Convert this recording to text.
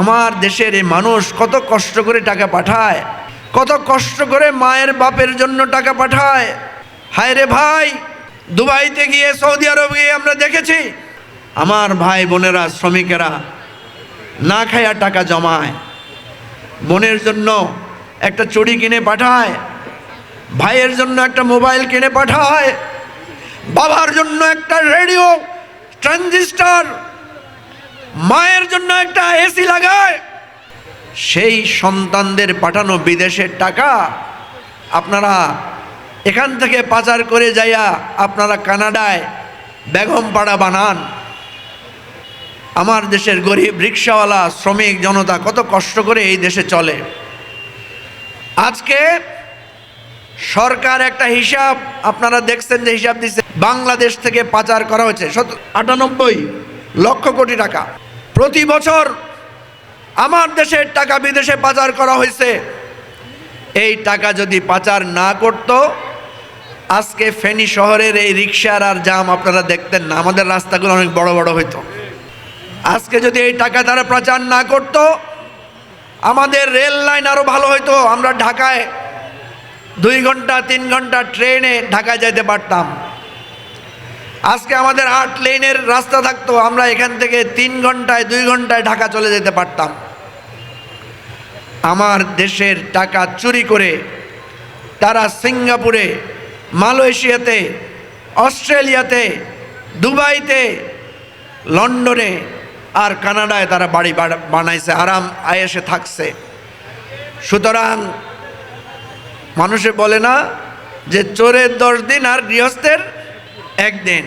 আমার দেশের এই মানুষ কত কষ্ট করে টাকা পাঠায়, কত কষ্ট করে মায়ের বাপের জন্য টাকা পাঠায়। হায় রে ভাই, দুবাইতে গিয়ে সৌদি আরব গিয়ে আমরা দেখেছি, আমার ভাই বোনেরা, শ্রমিকেরা না খায়া টাকা জমায়। বোনের জন্য একটা চুড়ি কিনে পাঠায়, ভাইয়ের জন্য একটা মোবাইল কিনে পাঠায়, বাবার জন্য একটা রেডিও, ট্রানজিস্টার মায়ের জন্য একটা এসি লাগায়। সেই সন্তানদের পাঠানো বিদেশের টাকা আপনারা এখান থেকে পাচার করে যাইয়া আপনারা কানাডায় বেগম পাড়া বানান। আমার দেশের গরিব রিক্সাওয়ালা, শ্রমিক, জনতা কত কষ্ট করে এই দেশে চলে। আজকে সরকার একটা হিসাব, আপনারা দেখছেন যে হিসাব দিচ্ছে, বাংলাদেশ থেকে পাচার করা হয়েছে আটানব্বই লক্ষ কোটি টাকা। প্রতি বছর আমার দেশের টাকা বিদেশে পাচার করা হয়েছে। এই টাকা যদি পাচার না করত, আজকে ফেনী শহরের এই রিক্সার আর জাম আপনারা দেখতেন না, আমাদের রাস্তাগুলো অনেক বড় বড় হইতো। আজকে যদি এই টাকা তারা প্রচার না করত, আমাদের রেল লাইন আরও ভালো হইতো, আমরা ঢাকায় দুই ঘণ্টা, তিন ঘণ্টা ট্রেনে ঢাকায় যেতে পারতাম। আজকে আমাদের আট লেনের রাস্তা থাকতো, আমরা এখান থেকে তিন ঘন্টায়, দুই ঘন্টায় ঢাকা চলে যেতে পারতাম। আমার দেশের টাকা চুরি করে তারা সিঙ্গাপুরে, মালয়েশিয়াতে, অস্ট্রেলিয়াতে, দুবাইতে, লন্ডনে আর কানাডায় তারা বাড়ি বানাইছে, আরাম আয়েসে থাকছে। সুতরাং মানুষে বলে না যে চোরের দশ দিন আর গৃহস্থের একদিন